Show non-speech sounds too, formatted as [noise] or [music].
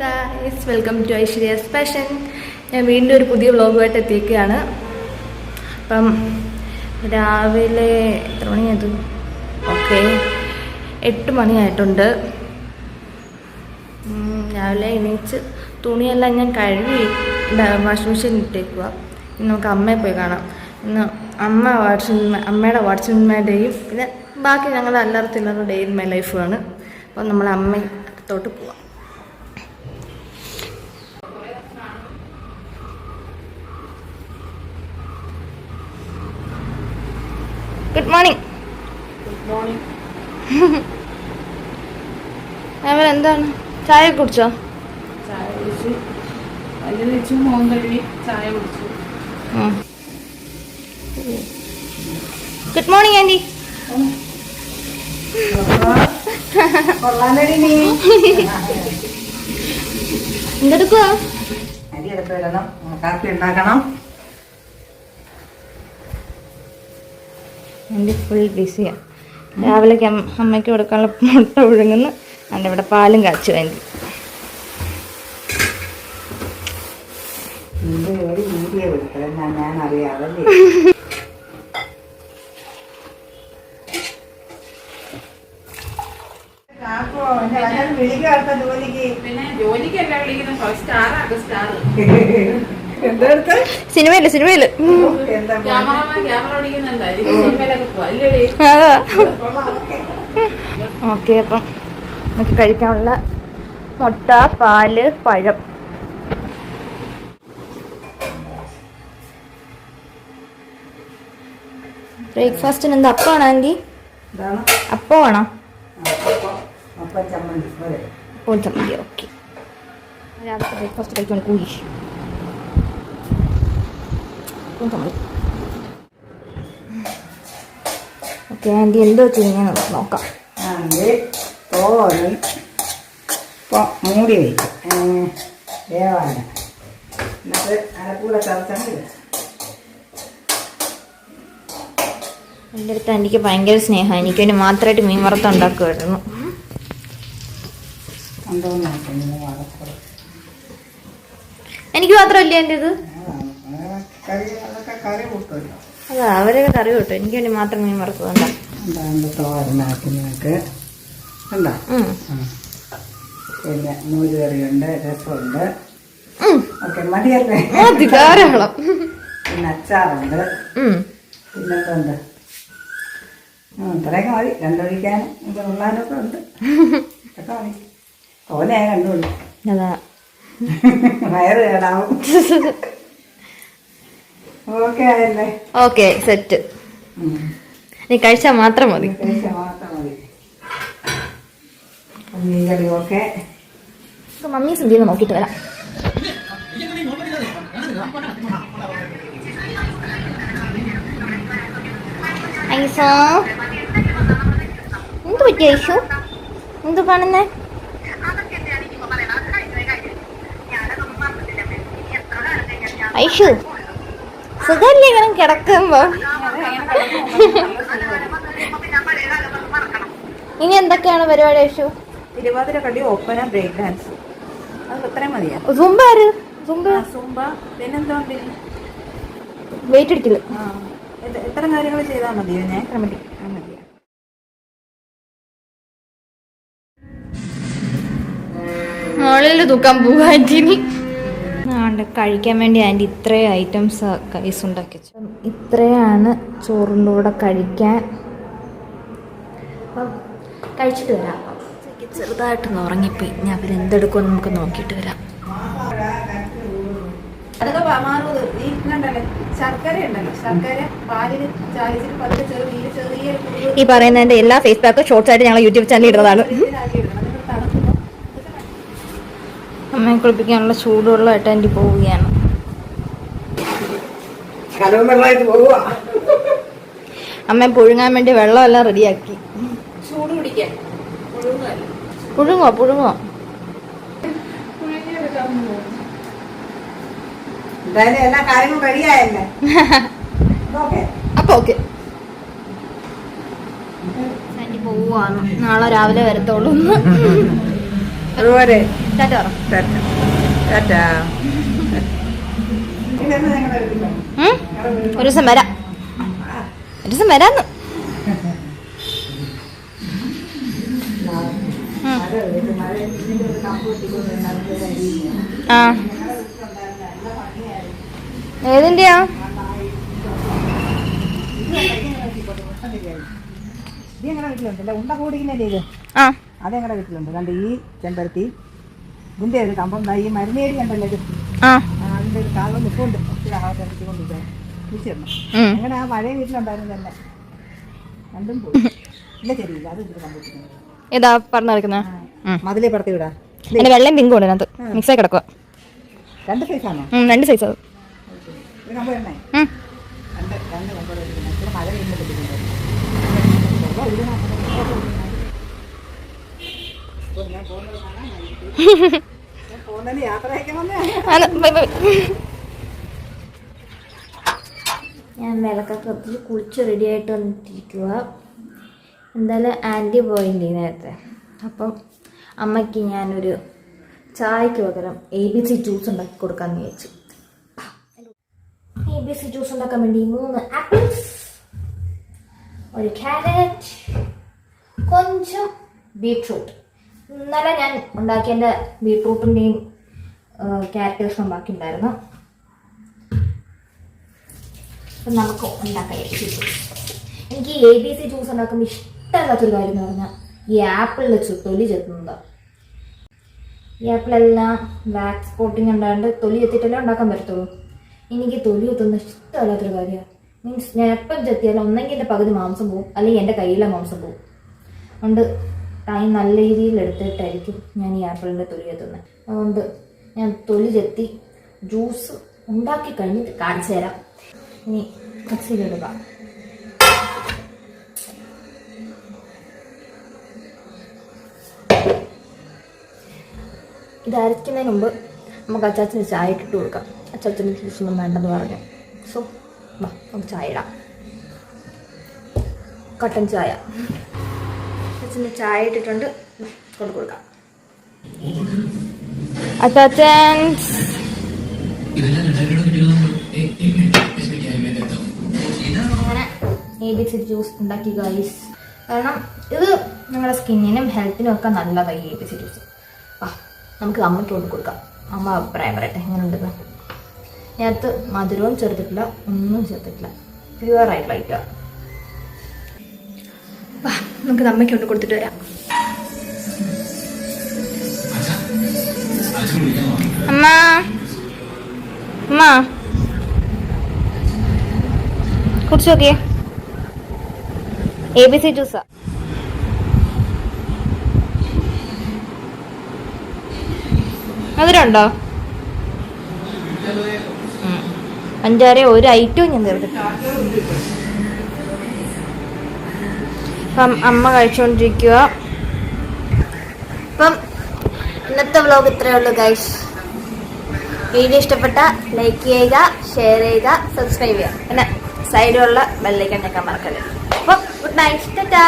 Guys welcome to Aishwarya fashion ഞാൻ വീണ്ടും ഒരു പുതിയ വ്ളോഗുമായിട്ട് എത്തിയിരിക്കുകയാണ്. അപ്പം രാവിലെ എത്ര മണിയായത് ഓക്കെ എട്ട് മണിയായിട്ടുണ്ട് രാവിലെ എണീച്ച് തുണിയെല്ലാം ഞാൻ കഴുകി വാഷിംഗ് മെഷീനിൽ ഇട്ടേക്കുക നമുക്ക് അമ്മയെ പോയി കാണാം. ഇന്ന് അമ്മ വാട്സപ്പ് അമ്മയുടെ വാട്സപ്പിന്റെയും പിന്നെ ബാക്കി ഞങ്ങളുടെ അല്ലറ ചില്ലറ ഡേ ഇൻ മൈ ലൈഫുമാണ്. അപ്പം നമ്മൾ അമ്മത്തോട്ട് പോവാം. ഗുഡ് മോർണിംഗ് [laughs] എന്താണ്? ചായ കുടിച്ചോ? ചായ കുടിച്ചു. ചായ കുടിച്ചു. ഗുഡ് മോർണിംഗ് ആന്റി നീ. [laughs] എന്തെടുക്കുവാ? കാപ്പി ഉണ്ടാക്കണം. എന്റെ ഫുൾ ബിസിയാണ് രാവിലേക്ക് അമ്മയ്ക്ക് കൊടുക്കാനുള്ള മുട്ട ഒഴുങ്ങുന്നു എന്റെ ഇവിടെ പാലും കാച്ചു വേണ്ടി. ജോലിക്കല്ല വിളിക്കുന്നത്. ഫസ്റ്റ് സ്റ്റാർ സ്റ്റാർ സിനിമയിൽ സിനിമയിൽ ഓക്കേ. ഓക്കെ അപ്പം നമുക്ക് കഴിക്കാനുള്ള മുട്ട പാൽ പഴം. ബ്രേക്ക്ഫാസ്റ്റിന് എന്താ? അപ്പമാണോ ആന്റി? ഇതാണ് അപ്പമാണോ അപ്പം അപ്പം ചമ്മന്തി. ഓക്കെ. രാവിലത്തെ ബ്രേക്ക്ഫാസ്റ്റ് കഴിക്കാൻ കൂലി അപ്പോൾ ചമ്മന്തി ഓക്കെ ആന്റി എന്തോ നമുക്ക് നോക്കാം. തോരൻ ഇപ്പം മൂടി വയ്ക്കും വേവാന എന്നിട്ട് അരക്കൂടെ ചതച്ചങ്ങ് എന്റെ അടുത്ത് എനിക്ക് ഭയങ്കര സ്നേഹം. എനിക്ക് വേണ്ടി മാത്രമായിട്ട് മീൻ വറുത്ത ഉണ്ടാക്കുമായിരുന്നു എനിക്ക് മാത്രമല്ലേ എന്റെ ഇത്? കറി അതൊക്കെ കറി കൂട്ടുമല്ലോ. അതാ അവരൊക്കെ കറി കൂട്ടും. എനിക്ക് വേണ്ടി മാത്രം മീൻ വറുത്തതുണ്ടാ എന്താണ്ട് ഉണ്ടോ പിന്നെ നൂൽ കറിയുണ്ട് രസമുണ്ട് ഓക്കെ മതിയല്ലേ? മതി ധാരാളം. പിന്നെ അച്ചാറുണ്ട്. ഉം, ഇത്രയൊക്കെ മതി. കണ്ടുപിടിക്കാനും ഇത് ഉള്ളാനൊക്കെ ഉണ്ട്. ഇതൊക്കെ മതി. ഓനെ കണ്ടുപിടി അതാ. വയറ് കേടാവും. [laughs] Okay set. നീ കഴിച്ചാൽ മാത്രം മതി. മമ്മി സിന്ധിന്ന് നോക്കിയിട്ട് വരാം. ഐസോ? എന്ത് പറ്റിയ ഐഷു എന്ത് കാണുന്നേ? ഐഷു. സുഖല്ലേ ഇങ്ങനെ കിടക്കുമ്പോ. ഇനി എന്തൊക്കെയാണ് പരിപാടി യേശു? തിരുവാതിര കളി ഓപ്പന ബ്രേക്ക് ഡാൻസ് അത് ഇത്രയും മതിയാ. സുംബ ആര്? സുംബ സുംബ പിന്നെന്താ വെയിറ്റ് അടിക്കില്ല ആ ഇത്തരം കാര്യങ്ങൾ ചെയ്താൽ മതിയോ? ഞാൻ മതി മോളിൽ ദുഃഖം പോകാൻ ആണ്ട് കഴിക്കാൻ വേണ്ടി ആന്റി ഇത്രയും ഐറ്റംസ് കൈസ് ഉണ്ടാക്കി വെച്ചു. അപ്പം ഇത്രയാണ് ചോറിന്റെ കൂടെ കഴിക്കാൻ. അപ്പം കഴിച്ചിട്ട് വരാം. ചെറുതായിട്ട് ചെറുതായിട്ടൊന്ന് ഉറങ്ങിപ്പോയി. ഞാൻ പിന്നെ എന്തെടുക്കുമെന്ന് നമുക്ക് നോക്കിയിട്ട് വരാം. അതൊക്കെ മാറുന്നത് ഈ ഇതുണ്ടല്ലോ ശർക്കര ഉണ്ടല്ലോ. ശർക്കര പാലിന് ചാലിച്ചിട്ട് പതുക്കെ ചെറിയ ചെറിയ ഈ പറയുന്നതിന്റെ എല്ലാ ഫേസ് പാക്കും ഷോർട്സ് ആയിട്ട് ഞങ്ങൾ യൂട്യൂബ് ചാനലിൽ ഇടുന്നതാണ്. അമ്മയെ കുളിപ്പിക്കാനുള്ള ചൂടുവെള്ളമായിട്ട് ആന്റി പോവുകയാണ്. അമ്മ അമ്മയെ പുഴുങ്ങാൻ വേണ്ടി വെള്ളമെല്ലാം റെഡിയാക്കി. പുഴുങ്ങോ പുഴുങ്ങോ എല്ലാ കാര്യങ്ങളും റെഡിയായല്ലേ [laughs] ഓക്കെ. അപ്പൊ ഓക്കെ. പോവാണ് നാളെ രാവിലെ വരത്തുള്ളൂ. [laughs] അതുപോലെ? ഒരു ദിവസം വരാം. ഒരു ദിവസം വരാന്ന്. ആ. ഇത്? ആ. അത് ഞങ്ങളുടെ വീട്ടിലുണ്ട്. കണ്ട് ഈ ചെമ്പരത്തി? ഇതിന്റെ ഒരു കമ്പം ദാ ഈ മരുന്നേരി കണ്ടല്ലോ ഇത്? ആ. അതിന്റെ ഒരു കാലം നിൽപ്പുണ്ട് ഒത്തിരി ആഹാരം കൊണ്ടിട്ട് കുഴിച്ചിടണം. ഉം. അങ്ങനെ ആ പഴയ വീട്ടിലുണ്ടായിരുന്നു തന്നെ. രണ്ടും പോയി. ഇല്ല ശരിയില്ല. അത് ഇതിൽ കമ്പിട്ടിട്ടുണ്ട് ഏതാ പറഞ്ഞു നടക്കുന്നത് മതിലേ പറത്തി വിടാ അതിന്റെ വെള്ളം പിങ്കും ഉണ്ട് അതിനകത്ത്. മിക്സായി കിടക്കുക രണ്ട് സൈസാണോ രണ്ട് സൈസ് അത്. ഒരു കമ്പ എണ്ണേ ഉം. രണ്ട് രണ്ട് കമ്പ മഴ പെയ്യുമ്പോൾ ഞാൻ വിളക്കൊക്കെ കുളിച്ച് റെഡി ആയിട്ട് വന്നിട്ടിരിക്കുക എന്തായാലും ആന്റി പോയില്ലേ നേരത്തെ. അപ്പം അമ്മയ്ക്ക് ഞാനൊരു ചായക്ക് പകരം എ ബി സി ജ്യൂസ് ഉണ്ടാക്കി കൊടുക്കാമെന്ന് വിചാരിച്ചു. എ ബി സി ജ്യൂസ് ഉണ്ടാക്കാൻ വേണ്ടി മൂന്ന് ആപ്പിൾസ് ഒരു ക്യാരറ്റ് కొంచెం ബീട്രൂട്ട് ഇന്നലെ ഞാൻ ഉണ്ടാക്കിയ എന്റെ ബീട്രൂട്ടിന്റെയും ക്യാരറ്റേഴ്സും ഉണ്ടാക്കി ഉണ്ടായിരുന്നു അപ്പം നമുക്ക് ഉണ്ടാക്കാം എനിക്ക് എ ബി സി ജ്യൂസ് ഉണ്ടാക്കുമ്പോൾ ഇഷ്ടമില്ലാത്തൊരു കാര്യം എന്ന് പറഞ്ഞാൽ ഈ ആപ്പിളിന്റെ തൊലി ചെത്തുന്നത്. ഈ ആപ്പിളെല്ലാം വാക്സ് കോട്ടിങ് ഉണ്ടായത് തൊലി ചെത്തിയിട്ടല്ലേ ഉണ്ടാക്കാൻ പറ്റത്തുള്ളൂ. എനിക്ക് തൊലി ചെത്തുന്ന ഇഷ്ടമല്ലാത്തൊരു കാര്യമാണ് മീൻസ് ഞാൻ എപ്പം ചെത്തിയാലും ഒന്നെങ്കിൽ എന്റെ പകുതി മാംസം പോവും അല്ലെങ്കിൽ എന്റെ കയ്യിലെ മാംസം പോവും. അതുകൊണ്ട് ടൈം നല്ല രീതിയിൽ എടുത്തിട്ടായിരിക്കും ഞാൻ ഈ ആപ്പിളിന്റെ തൊലി എത്തുന്നത് അതുകൊണ്ട് ഞാൻ തൊലി ചെത്തി ജ്യൂസ് ഉണ്ടാക്കി കഴിഞ്ഞിട്ട് കാണിച്ചു തരാം. ഇനി മിക്സിയിലിടുക ഇത് അരയ്ക്കുന്നതിന് മുമ്പ് നമുക്ക് അച്ചാച്ചന് ചായ ഇട്ടിട്ട് കൊടുക്കാം. അച്ചാച്ചന് ജ്യൂസൊന്നും വേണ്ടെന്ന് പറഞ്ഞു. സോ വാ നമുക്ക് ചായ ഇടാം. കട്ടൻ ചായ. അച്ഛന് ചായ ഇട്ടിട്ടുണ്ട് കൊണ്ടു കൊടുക്കാം ജ്യൂസ് ഉണ്ടാക്കി ഗൈസ് കാരണം ഇത് നമ്മുടെ സ്കിന്നിനും ഹെൽത്തിനും ഒക്കെ നല്ലതാണ് ഈ എ ബി സി ജ്യൂസ് ആ നമുക്ക് അമ്മയ്ക്ക് കൊണ്ട് കൊടുക്കാം അമ്മ അഭിപ്രായം പറയട്ടെ എങ്ങനെ ഞാനത്ത് മധുരവും ചേർത്തിട്ടില്ല ഒന്നും ചേർത്തിട്ടില്ല പ്യുവർ ആയിട്ടുള്ള ഐറ്റം വാ നമുക്ക് അമ്മയ്ക്ക് കൊണ്ട് കൊടുത്തിട്ട് വരാം. അമ്മ. അമ്മ. കുടിച്ചു നോക്കിയേ. എ ബി സി ജ്യൂസാ മധുരമുണ്ടോ. പഞ്ചാര ഒരു ഐറ്റവും ഞാൻ തീർത്തിട്ടില്ല. അപ്പം അമ്മ കഴിച്ചുകൊണ്ടിരിക്കുക അപ്പം ഇന്നത്തെ വ്ലോഗ് ഇത്രയേ ഉള്ളൂ ഗൈസ് വീഡിയോ ഇഷ്ടപ്പെട്ട ലൈക്ക് ചെയ്യുക ഷെയർ ചെയ്യുക സബ്സ്ക്രൈബ് ചെയ്യുക. പിന്നെ സൈഡിലുള്ള ബെല്ലൈക്കൺ ഞെക്കാൻ മറക്കരുത്. അപ്പം ഗുഡ് നൈറ്റ് ടാറ്റാ